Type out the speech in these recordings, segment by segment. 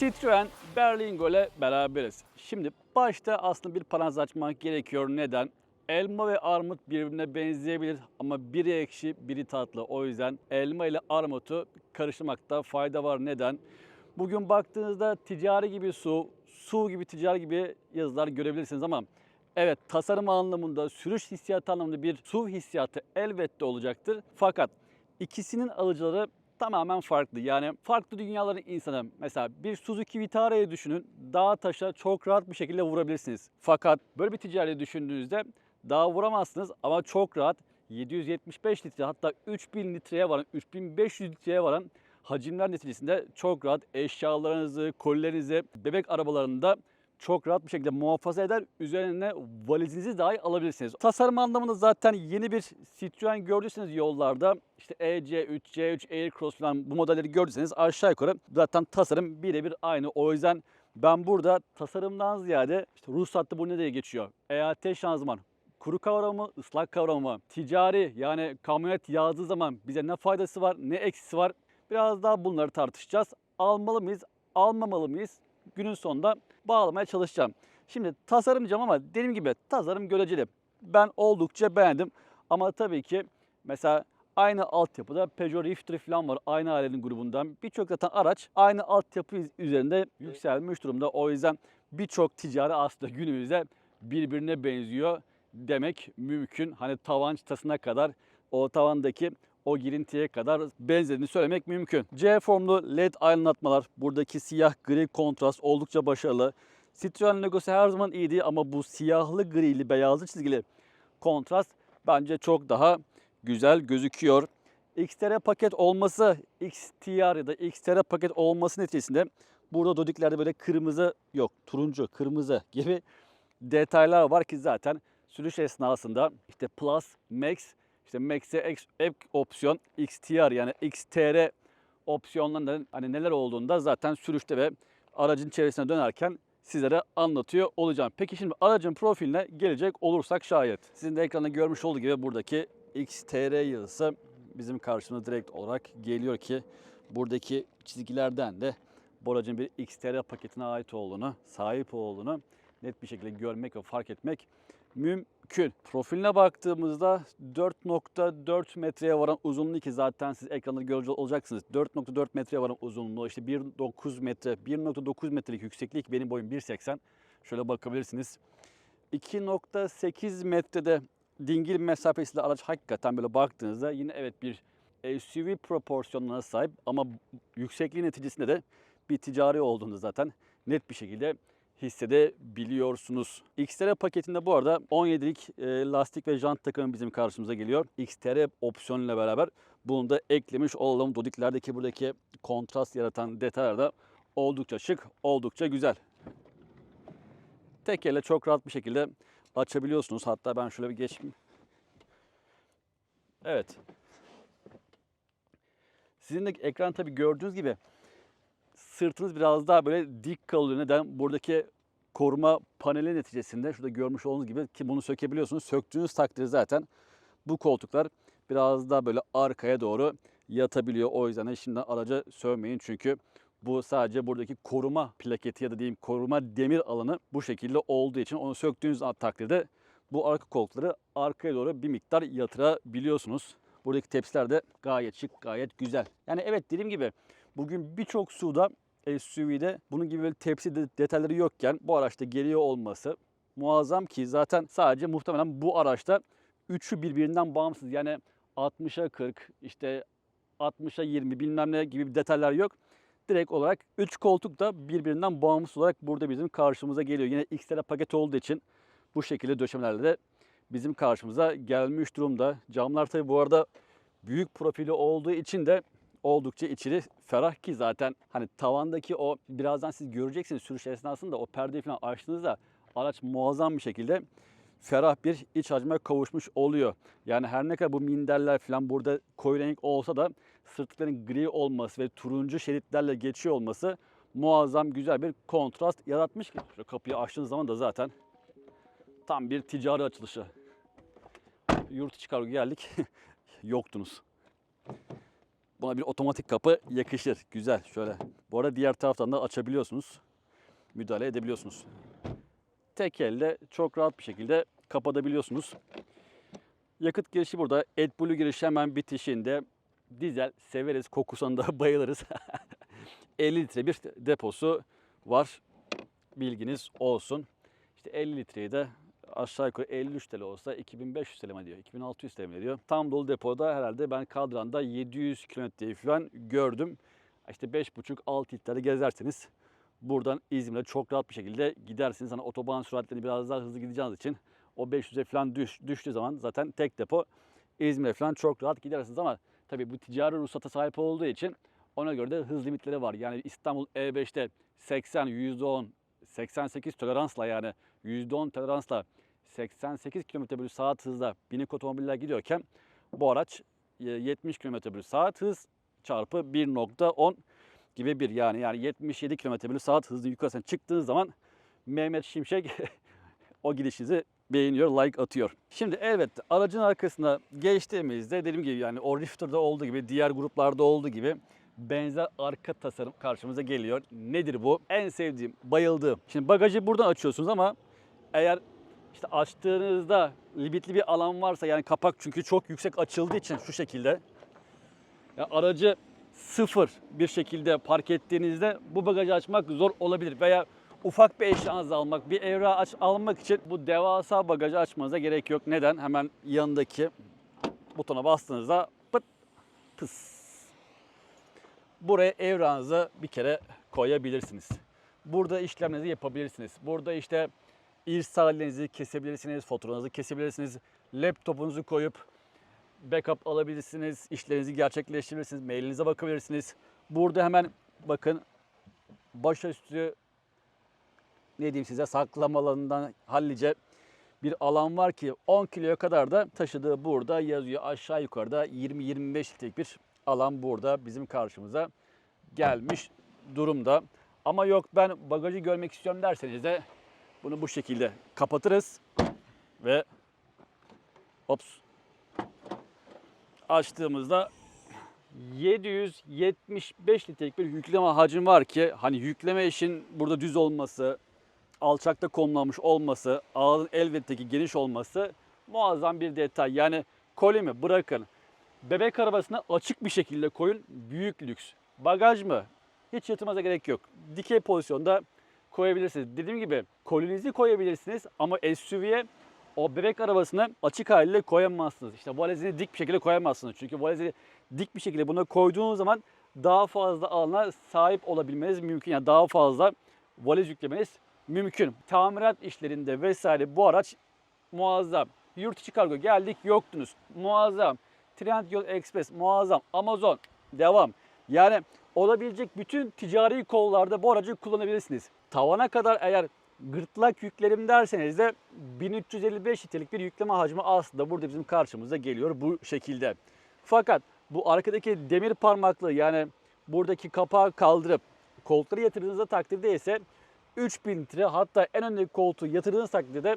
Citroen Berlingo ile beraberiz. Başta aslında bir parantez açmak gerekiyor. Neden? Elma ve armut birbirine benzeyebilir ama biri ekşi, biri tatlı. O yüzden elma ile armutu karıştırmakta fayda var. Neden? Bugün baktığınızda ticari gibi su, su gibi ticari gibi yazılar görebilirsiniz ama evet tasarım anlamında, sürüş hissiyatı anlamında bir su hissiyatı elbette olacaktır. Fakat ikisinin alıcıları tamamen farklı. Yani farklı dünyaların insanı. Mesela bir Suzuki Vitara'yı düşünün. Dağa taşa çok rahat bir şekilde vurabilirsiniz. Fakat böyle bir ticari düşündüğünüzde dağa vuramazsınız ama çok rahat 775 litre hatta 3000 litreye varan, 3500 litreye varan hacimler neticesinde çok rahat eşyalarınızı, kolilerinizi, bebek arabalarında çok rahat bir şekilde muhafaza eder. Üzerine valizinizi dahi alabilirsiniz. Tasarım anlamında zaten yeni bir Citroen gördüyseniz yollarda işte EC3, C3, Aircross falan bu modelleri gördüyseniz aşağı yukarı zaten tasarım birebir aynı. O yüzden ben burada tasarımdan ziyade işte ruhsatta bu ne diye geçiyor? EAT şanzıman, kuru kavramı, ıslak kavramı, ticari yani kamyonet yazdığı zaman bize ne faydası var, ne eksisi var? Biraz daha bunları tartışacağız. Almalı mıyız, almamalı mıyız? Günün sonunda bağlamaya çalışacağım. Şimdi tasarımcıyım ama dediğim gibi tasarım göreceli. Ben oldukça beğendim. Ama tabii ki mesela aynı altyapıda Peugeot Rift'leri falan var. Aynı ailenin grubundan. Birçok zaten araç aynı altyapı üzerinde yükselmiş durumda. O yüzden birçok ticari aslında günümüzde birbirine benziyor demek mümkün. Hani tavan çıtasına kadar o tavandaki o girintiye kadar benzediğini söylemek mümkün. C formlu led aydınlatmalar, buradaki siyah gri kontrast oldukça başarılı. Citroen logosu her zaman iyiydi ama bu siyahlı grili beyazlı çizgili kontrast bence çok daha güzel gözüküyor. XTR paket olması, XTR ya da XTR paket olması neticesinde burada dodiklerde böyle kırmızı yok, turuncu, kırmızı gibi detaylar var ki zaten sürüş esnasında işte Plus, Max, işte Max'e ek, opsiyon XTR yani XTR opsiyonlarının hani neler olduğunda zaten sürüşte ve aracın çevresine dönerken sizlere anlatıyor olacağım. Peki şimdi aracın profiline gelecek olursak şayet. Sizin de ekranda görmüş olduğu gibi buradaki XTR yazısı bizim karşımıza direkt olarak geliyor ki buradaki çizgilerden de bu aracın bir XTR paketine ait olduğunu, sahip olduğunu net bir şekilde görmek ve fark etmek mümkün. Profiline baktığımızda 4.4 metreye varan uzunluğu ki zaten siz ekranda görüyor olacaksınız. 4.4 metreye varan uzunluğu işte 1.9 metre, 1.9 metrelik yükseklik benim boyum 1.80. Şöyle bakabilirsiniz. 2.8 metrede dingil mesafesiyle araç hakikaten böyle baktığınızda yine evet bir SUV proporsiyonlarına sahip ama yüksekliği neticesinde de bir ticari olduğunu zaten net bir şekilde hissedebiliyorsunuz. XTR paketinde bu arada 17'lik e, lastik ve jant takımı bizim karşımıza geliyor. XTR opsiyonuyla beraber bunu da eklemiş olalım. Dodiklerdeki buradaki kontrast yaratan detaylar da oldukça şık, oldukça güzel. Tek elle çok rahat bir şekilde açabiliyorsunuz. Hatta ben şöyle bir geçeyim. Evet. Sizin de ekran tabii gördüğünüz gibi sırtınız biraz daha böyle dik kalıyor. Neden? Buradaki koruma paneli neticesinde şurada görmüş olduğunuz gibi ki bunu sökebiliyorsunuz. Söktüğünüz takdirde zaten bu koltuklar biraz daha böyle arkaya doğru yatabiliyor. O yüzden de şimdiden araca sövmeyin çünkü bu sadece buradaki koruma plaketi ya da diyeyim koruma demir alanı bu şekilde olduğu için onu söktüğünüz takdirde bu arka koltukları arkaya doğru bir miktar yatırabiliyorsunuz. Buradaki tepsiler de gayet şık, gayet güzel. Yani evet dediğim gibi bugün birçok suda SUV'de bunun gibi böyle tepsi de- detayları yokken bu araçta geliyor olması muazzam ki zaten sadece muhtemelen bu araçta üçü birbirinden bağımsız. Yani 60'a 40 işte 60'a 20 bilmem ne gibi detaylar yok. Direkt olarak 3 koltuk da birbirinden bağımsız olarak burada bizim karşımıza geliyor. Yine XTR paket olduğu için bu şekilde döşemelerle de bizim karşımıza gelmiş durumda. Camlar tabi bu arada büyük profili olduğu için de oldukça içeri ferah ki zaten hani tavandaki o birazdan siz göreceksiniz sürüş esnasında o perdeyi falan açtığınızda araç muazzam bir şekilde ferah bir iç hacme kavuşmuş oluyor. Yani her ne kadar bu minderler falan burada koyu renk olsa da sırtların gri olması ve turuncu şeritlerle geçiyor olması muazzam güzel bir kontrast yaratmış ki. Şu kapıyı açtığınız zaman da zaten tam bir ticari açılışı. Yurt içi geldik. Yoktunuz. Buna bir otomatik kapı yakışır. Güzel şöyle. Bu arada diğer taraftan da açabiliyorsunuz. Müdahale edebiliyorsunuz. Tek elle çok rahat bir şekilde kapatabiliyorsunuz. Yakıt girişi burada. AdBlue girişi hemen bitişinde. Dizel severiz. Kokusuna da bayılırız. 50 litre bir deposu var. Bilginiz olsun. İşte 50 litreyi de aşağı yukarı 53 TL olsa 2500 TL diyor, 2600 TL mi diyor. Tam dolu depoda herhalde ben kadranda 700 kilometreyi falan gördüm. İşte 5,5-6 litre gezerseniz buradan İzmir'e çok rahat bir şekilde gidersiniz. Hani otoban süratlerini biraz daha hızlı gideceğiniz için o 500'e falan düş, düştüğü zaman zaten tek depo İzmir'e falan çok rahat gidersiniz ama tabii bu ticari ruhsata sahip olduğu için ona göre de hız limitleri var. Yani İstanbul E5'te 80, %10, 88 toleransla yani %10 toleransla 88 km bölü saat hızla binik otomobiller gidiyorken bu araç e, 70 km bölü saat hız çarpı 1.10 gibi bir yani yani 77 km bölü saat hızlı yukarısına çıktığınız zaman Mehmet Şimşek o gidişinizi beğeniyor, like atıyor. Şimdi elbette aracın arkasına geçtiğimizde dediğim gibi yani o Rifter'da olduğu gibi diğer gruplarda olduğu gibi benzer arka tasarım karşımıza geliyor. Nedir bu? En sevdiğim, bayıldığım. Şimdi bagajı buradan açıyorsunuz ama eğer işte açtığınızda limitli bir alan varsa yani kapak çünkü çok yüksek açıldığı için şu şekilde ya aracı sıfır bir şekilde park ettiğinizde bu bagajı açmak zor olabilir veya ufak bir eşyanızı almak, bir evra aç, almak için bu devasa bagajı açmanıza gerek yok. Neden? Hemen yanındaki butona bastığınızda pıt tıs. Buraya evrağınızı bir kere koyabilirsiniz. Burada işlemlerinizi yapabilirsiniz. Burada işte irsallerinizi kesebilirsiniz, faturanızı kesebilirsiniz. Laptopunuzu koyup backup alabilirsiniz, işlerinizi gerçekleştirebilirsiniz, mailinize bakabilirsiniz. Burada hemen bakın başüstü ne diyeyim size saklama alanından hallice bir alan var ki 10 kiloya kadar da taşıdığı burada yazıyor. Aşağı yukarıda 20-25 litrelik bir alan burada bizim karşımıza gelmiş durumda. Ama yok ben bagajı görmek istiyorum derseniz de bunu bu şekilde kapatırız ve ops açtığımızda 775 litrelik bir yükleme hacim var ki hani yükleme işin burada düz olması, alçakta konumlanmış olması, ağın elbette ki geniş olması muazzam bir detay. Yani kolimi bırakın bebek arabasına açık bir şekilde koyun büyük lüks. Bagaj mı? Hiç yatırmanıza gerek yok. Dikey pozisyonda koyabilirsiniz. Dediğim gibi kolinizi koyabilirsiniz ama SUV'ye o bebek arabasını açık haliyle koyamazsınız. İşte valezini dik bir şekilde koyamazsınız. Çünkü valezi dik bir şekilde buna koyduğunuz zaman daha fazla alana sahip olabilmeniz mümkün. Yani daha fazla valez yüklemeniz mümkün. Tamirat işlerinde vesaire bu araç muazzam. Yurt içi kargo geldik yoktunuz. Muazzam. Trendyol Express muazzam. Amazon devam. Yani olabilecek bütün ticari kollarda bu aracı kullanabilirsiniz. Tavana kadar eğer gırtlak yüklerim derseniz de 1355 litrelik bir yükleme hacmi aslında burada bizim karşımıza geliyor bu şekilde. Fakat bu arkadaki demir parmaklı yani buradaki kapağı kaldırıp koltukları yatırdığınızda takdirde ise 3000 litre hatta en öndeki koltuğu yatırdığınız takdirde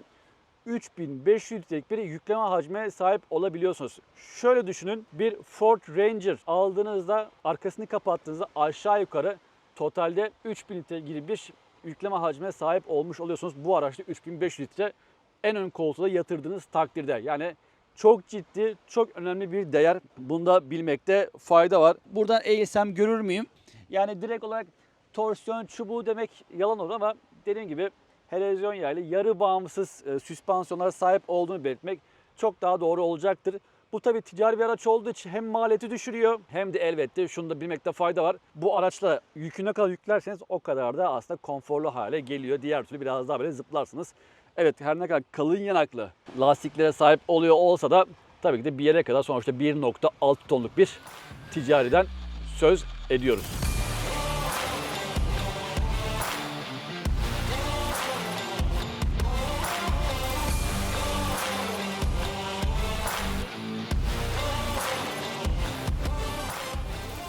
3500 litrelik bir yükleme hacme sahip olabiliyorsunuz. Şöyle düşünün bir Ford Ranger aldığınızda arkasını kapattığınızda aşağı yukarı totalde 3000 litre gibi bir yükleme hacme sahip olmuş oluyorsunuz. Bu araçta 3500 litre en ön koltuğa yatırdığınız takdirde. Yani çok ciddi, çok önemli bir değer. Bunda bilmekte fayda var. Buradan eğilsem görür müyüm? Yani direkt olarak torsiyon çubuğu demek yalan olur ama dediğim gibi helezyon yaylı yarı bağımsız e, süspansiyonlara sahip olduğunu belirtmek çok daha doğru olacaktır. Bu tabi ticari bir araç olduğu için hem maliyeti düşürüyor hem de elbette şunu da bilmekte fayda var. Bu araçla yükü ne kadar yüklerseniz o kadar da aslında konforlu hale geliyor. Diğer türlü biraz daha böyle zıplarsınız. Evet her ne kadar kalın yanaklı lastiklere sahip oluyor olsa da tabii ki de bir yere kadar sonuçta 1.6 tonluk bir ticariden söz ediyoruz.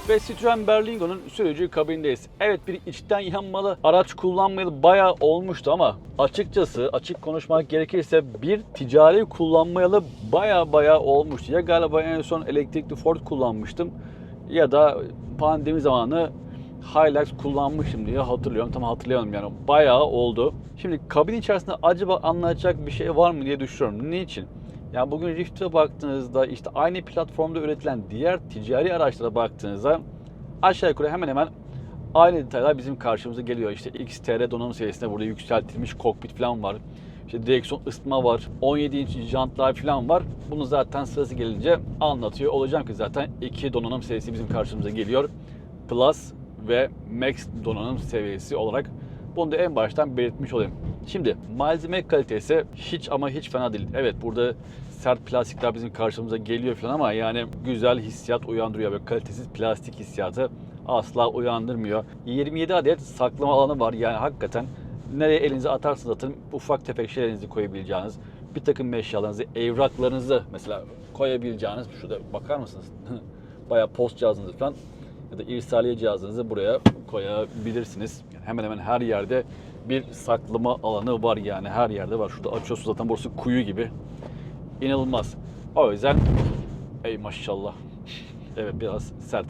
Ve Citroen Berlingo'nun sürücü kabindeyiz. Evet bir içten yanmalı araç kullanmayalı bayağı olmuştu ama açıkçası açık konuşmak gerekirse bir ticari kullanmayalı bayağı bayağı olmuştu. Ya galiba en son elektrikli Ford kullanmıştım ya da pandemi zamanı Hilux kullanmışım diye hatırlıyorum. Tam hatırlayamadım yani bayağı oldu. Şimdi kabin içerisinde acaba anlatacak bir şey var mı diye düşünüyorum. Niçin? Yani bugün Rift'e baktığınızda işte aynı platformda üretilen diğer ticari araçlara baktığınızda aşağı yukarı hemen hemen aynı detaylar bizim karşımıza geliyor. İşte XTR donanım seviyesinde burada yükseltilmiş kokpit falan var. İşte direksiyon ısıtma var. 17 inç jantlar falan var. Bunu zaten sırası gelince anlatıyor olacağım ki zaten iki donanım seviyesi bizim karşımıza geliyor. Plus ve Max donanım seviyesi olarak bunu da en baştan belirtmiş olayım. Şimdi malzeme kalitesi hiç ama hiç fena değil. Evet burada sert plastikler bizim karşımıza geliyor falan ama yani güzel hissiyat uyandırıyor ve kalitesiz plastik hissiyatı asla uyandırmıyor. 27 adet saklama alanı var yani hakikaten nereye elinizi atarsanız atın ufak tefek şeylerinizi koyabileceğiniz bir takım eşyalarınızı, evraklarınızı mesela koyabileceğiniz şurada bakar mısınız? Bayağı post cihazınızı falan ya da irsaliye cihazınızı buraya koyabilirsiniz. Yani hemen hemen her yerde bir saklama alanı var yani her yerde var. Şurada açıyorsunuz zaten burası kuyu gibi. İnanılmaz. O yüzden ey maşallah. Evet biraz sert.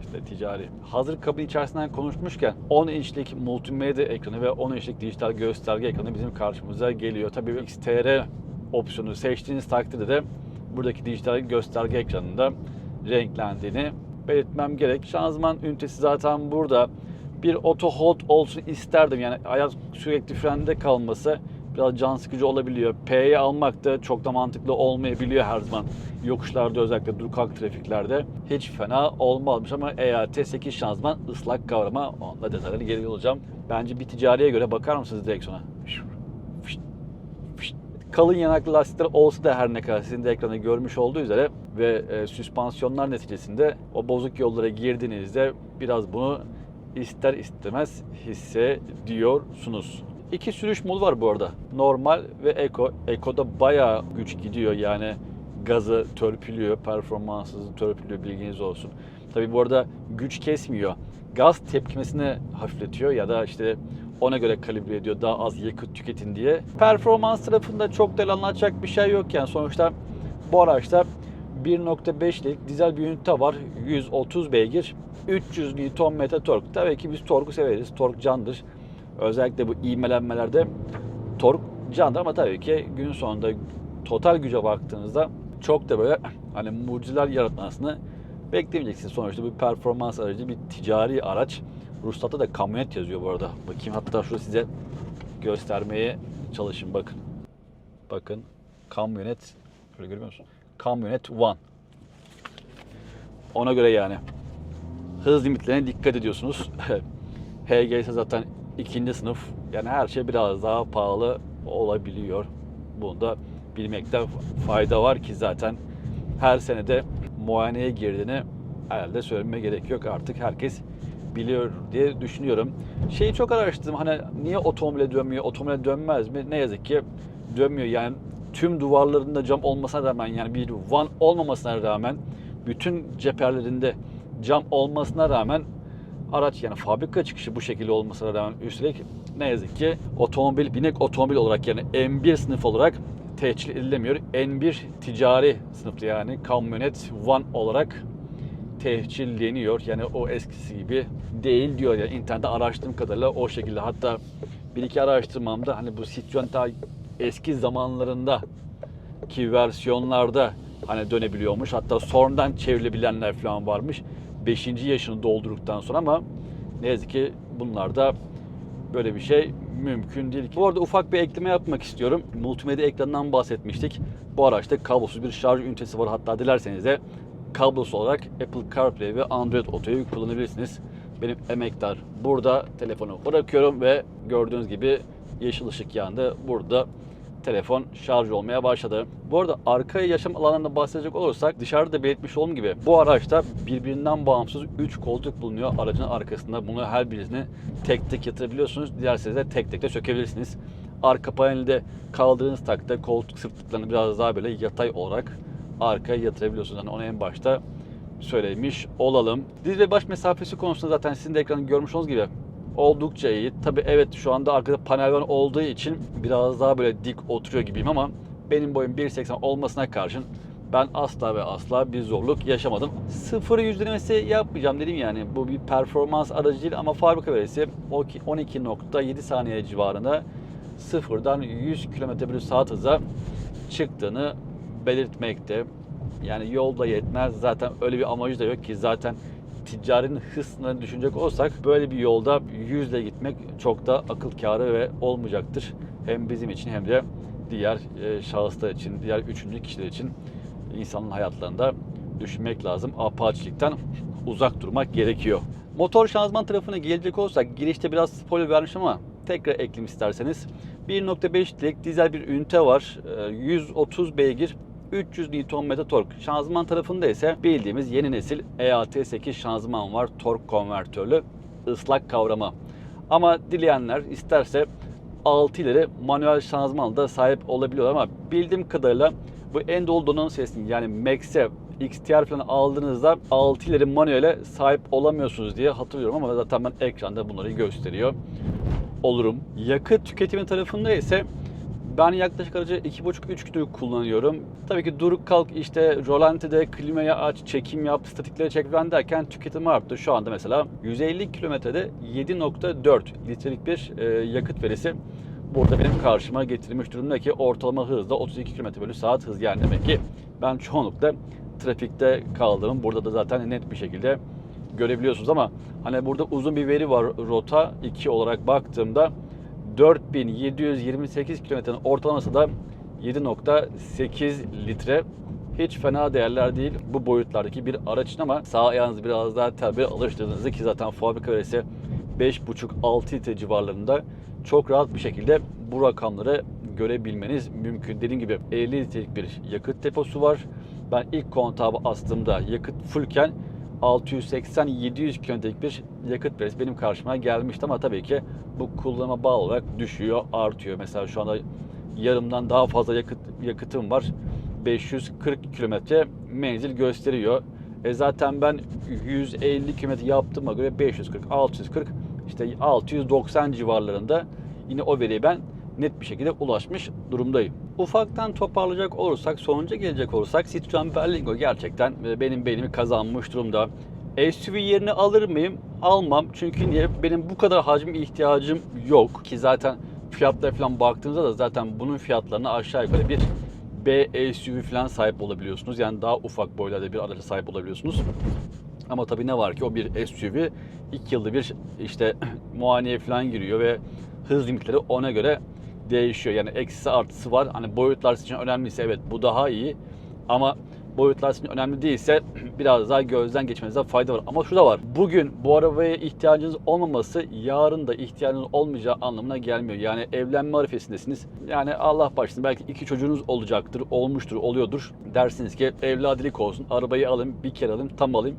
İşte ticari. Hazır kabin içerisinden konuşmuşken 10 inçlik multimedya ekranı ve 10 inçlik dijital gösterge ekranı bizim karşımıza geliyor. Tabii XTR opsiyonu seçtiğiniz takdirde de buradaki dijital gösterge ekranında renklendiğini belirtmem gerek. Şanzıman ünitesi zaten burada. Bir auto hold olsun isterdim. Yani ayak sürekli frende kalması biraz can sıkıcı olabiliyor. P'yi almak da çok da mantıklı olmayabiliyor her zaman. Yokuşlarda özellikle dur kalk trafiklerde hiç fena olmazmış ama EAT 8 şanzıman ıslak kavrama onunla detayları geri olacağım. Bence bir ticariye göre bakar mısınız direksiyona? Kalın yanaklı lastikler olsa da her ne kadar sizin de ekranda görmüş olduğu üzere ve e, süspansiyonlar neticesinde o bozuk yollara girdiğinizde biraz bunu ister istemez hissediyorsunuz. İki sürüş modu var bu arada. Normal ve Eco. Eco'da bayağı güç gidiyor yani gazı törpülüyor, performansınızı törpülüyor bilginiz olsun. Tabi bu arada güç kesmiyor. Gaz tepkimesini hafifletiyor ya da işte ona göre kalibre ediyor daha az yakıt tüketin diye. Performans tarafında çok da anlatacak bir şey yok yani sonuçta bu araçta 1.5'lik dizel bir ünite var. 130 beygir, 300 Nm tork. Tabii ki biz torku severiz. Tork candır. Özellikle bu ivmelenmelerde tork candır ama tabii ki gün sonunda total güce baktığınızda çok da böyle hani mucizeler yaratmasını beklemeyeceksiniz. Sonuçta bir performans aracı, bir ticari araç. Ruhsatta da kamyonet yazıyor bu arada. Bakayım hatta şurada size göstermeye çalışın bakın. Bakın kamyonet şöyle görüyor musun? Kamyonet One. Ona göre yani. Hız limitlerine dikkat ediyorsunuz. HGS zaten ikinci sınıf. Yani her şey biraz daha pahalı olabiliyor. Bunu da bilmekte fayda var ki zaten her senede muayeneye girdiğini herhalde söylemeye gerek yok. Artık herkes biliyor diye düşünüyorum. Şeyi çok araştırdım. Hani niye otomobile dönmüyor? Otomobile dönmez mi? Ne yazık ki dönmüyor. Yani tüm duvarlarında cam olmasına rağmen yani bir van olmamasına rağmen bütün cepherlerinde cam olmasına rağmen araç yani fabrika çıkışı bu şekilde olmasına rağmen üstelik ne yazık ki otomobil binek otomobil olarak yani M1 sınıf olarak tehcil edilemiyor. N1 ticari sınıfta yani kamyonet van olarak tehcilleniyor. Yani o eskisi gibi değil diyor. Yani internette araştırdığım kadarıyla o şekilde. Hatta bir iki araştırmamda hani bu Citroen ta eski zamanlarında ki versiyonlarda hani dönebiliyormuş. Hatta sonradan çevrilebilenler falan varmış. 5. yaşını doldurduktan sonra ama ne yazık ki bunlarda böyle bir şey mümkün değil. Bu arada ufak bir ekleme yapmak istiyorum. Multimedya ekranından bahsetmiştik. Bu araçta kablosuz bir şarj ünitesi var. Hatta dilerseniz de kablosuz olarak Apple CarPlay ve Android Auto'yu kullanabilirsiniz. Benim emektar burada telefonu bırakıyorum ve gördüğünüz gibi yeşil ışık yandı. Burada telefon şarj olmaya başladı. Bu arada arka yaşam alanlarında bahsedecek olursak dışarıda belirtmiş olduğum gibi bu araçta birbirinden bağımsız 3 koltuk bulunuyor aracın arkasında. Bunu her birisini tek tek yatırabiliyorsunuz. Dilerseniz de tek tek de sökebilirsiniz. Arka paneli de kaldırdığınız takdirde koltuk sırtlıklarını biraz daha böyle yatay olarak arkaya yatırabiliyorsunuz. Yani onu en başta söylemiş olalım. Diz ve baş mesafesi konusunda zaten sizin de ekranı görmüş olduğunuz gibi oldukça iyi. Tabi evet şu anda arkada panel van olduğu için biraz daha böyle dik oturuyor gibiyim ama benim boyum 1.80 olmasına karşın ben asla ve asla bir zorluk yaşamadım. Sıfır yüz denemesi yapmayacağım dedim yani. Bu bir performans aracı değil ama fabrika verisi 12.7 saniye civarında sıfırdan 100 km bölü saat hıza çıktığını belirtmekte. Yani yolda yetmez. Zaten öyle bir amacı da yok ki zaten ticaretin sınırını düşünecek olsak böyle bir yolda yüzle gitmek çok da akıl kârı ve olmayacaktır. Hem bizim için hem de diğer e, şahıslar için, diğer üçüncü kişiler için insanın hayatlarında düşünmek lazım. Apaçilikten uzak durmak gerekiyor. Motor şanzıman tarafına gelecek olsak girişte biraz spoiler vermiş ama tekrar ekleyeyim isterseniz. 1.5 litrelik dizel bir ünite var. Ee, 130 beygir 300 Nm tork. Şanzıman tarafında ise bildiğimiz yeni nesil EAT8 şanzıman var. Tork konvertörlü ıslak kavrama. Ama dileyenler isterse 6 ileri manuel şanzımanla da sahip olabiliyor ama bildiğim kadarıyla bu en dolu donanım seviyesinin yani Max'e XTR falan aldığınızda 6 ileri manuele sahip olamıyorsunuz diye hatırlıyorum ama zaten ben ekranda bunları gösteriyor olurum. Yakıt tüketimi tarafında ise ben yaklaşık aracı 2,5-3 gündür kullanıyorum. Tabii ki duruk kalk işte rolantide klimayı aç, çekim yap, statikleri çek falan derken tüketimi arttı. Şu anda mesela 150 kilometrede 7.4 litrelik bir e, yakıt verisi burada benim karşıma getirilmiş durumda ki ortalama hızda 32 km bölü saat hız yani demek ki ben çoğunlukla trafikte kaldığım burada da zaten net bir şekilde görebiliyorsunuz ama hani burada uzun bir veri var rota 2 olarak baktığımda 4728 kilometrenin ortalaması da 7.8 litre. Hiç fena değerler değil bu boyutlardaki bir araç için ama sağ ayağınızı biraz daha tabi alıştırdığınızda ki zaten fabrika verisi 5.5-6 litre civarlarında çok rahat bir şekilde bu rakamları görebilmeniz mümkün. Dediğim gibi 50 litrelik bir yakıt deposu var. Ben ilk kontağı astığımda yakıt fullken 680-700 kilometrelik bir yakıt verisi benim karşıma gelmişti ama tabii ki bu kullanıma bağlı olarak düşüyor, artıyor. Mesela şu anda yarımdan daha fazla yakıt yakıtım var. 540 kilometre menzil gösteriyor. E zaten ben 150 kilometre yaptığıma göre 540, 640, işte 690 civarlarında yine o veriye ben net bir şekilde ulaşmış durumdayım. Ufaktan toparlayacak olursak, sonuca gelecek olursak Citroen Berlingo gerçekten e, benim beynimi kazanmış durumda. SUV yerini alır mıyım? Almam. Çünkü niye? Benim bu kadar hacim ihtiyacım yok. Ki zaten fiyatlara falan baktığınızda da zaten bunun fiyatlarına aşağı yukarı bir B SUV falan sahip olabiliyorsunuz. Yani daha ufak boylarda bir araca sahip olabiliyorsunuz. Ama tabii ne var ki o bir SUV 2 yılda bir işte muayeneye falan giriyor ve hız limitleri ona göre değişiyor. Yani eksisi artısı var. Hani boyutlar için önemliyse evet bu daha iyi. Ama boyutlar sizin önemli değilse biraz daha gözden geçmenizde fayda var. Ama şu da var. Bugün bu arabaya ihtiyacınız olmaması yarın da ihtiyacınız olmayacağı anlamına gelmiyor. Yani evlenme arifesindesiniz. Yani Allah başlasın belki iki çocuğunuz olacaktır, olmuştur, oluyordur. Dersiniz ki evladilik olsun, arabayı alayım, bir kere alayım, tam alayım.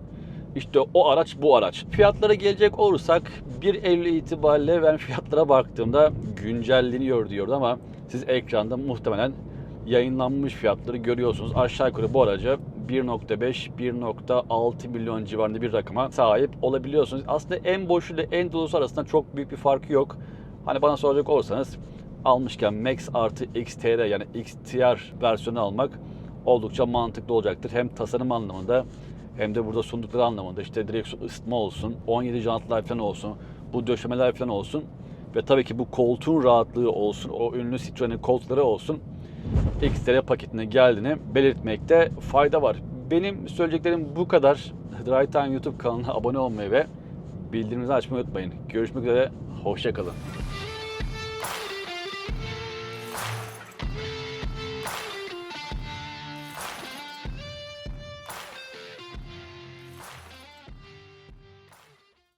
İşte o araç bu araç. Fiyatlara gelecek olursak 1 Eylül itibariyle ben fiyatlara baktığımda güncelleniyor diyordu ama siz ekranda muhtemelen yayınlanmış fiyatları görüyorsunuz. Aşağı yukarı bu araca 1.5-1.6 milyon civarında bir rakama sahip olabiliyorsunuz. Aslında en boşu ile en dolusu arasında çok büyük bir farkı yok. Hani bana soracak olursanız almışken Max artı XTR yani XTR versiyonu almak oldukça mantıklı olacaktır. Hem tasarım anlamında hem de burada sundukları anlamında işte direksiyon ısıtma olsun, 17 jantlar falan olsun, bu döşemeler falan olsun ve tabii ki bu koltuğun rahatlığı olsun, o ünlü Citroen'in koltukları olsun XTR paketine geldiğini belirtmekte fayda var. Benim söyleyeceklerim bu kadar. Drive Time YouTube kanalına abone olmayı ve bildirimleri açmayı unutmayın. Görüşmek üzere, hoşçakalın.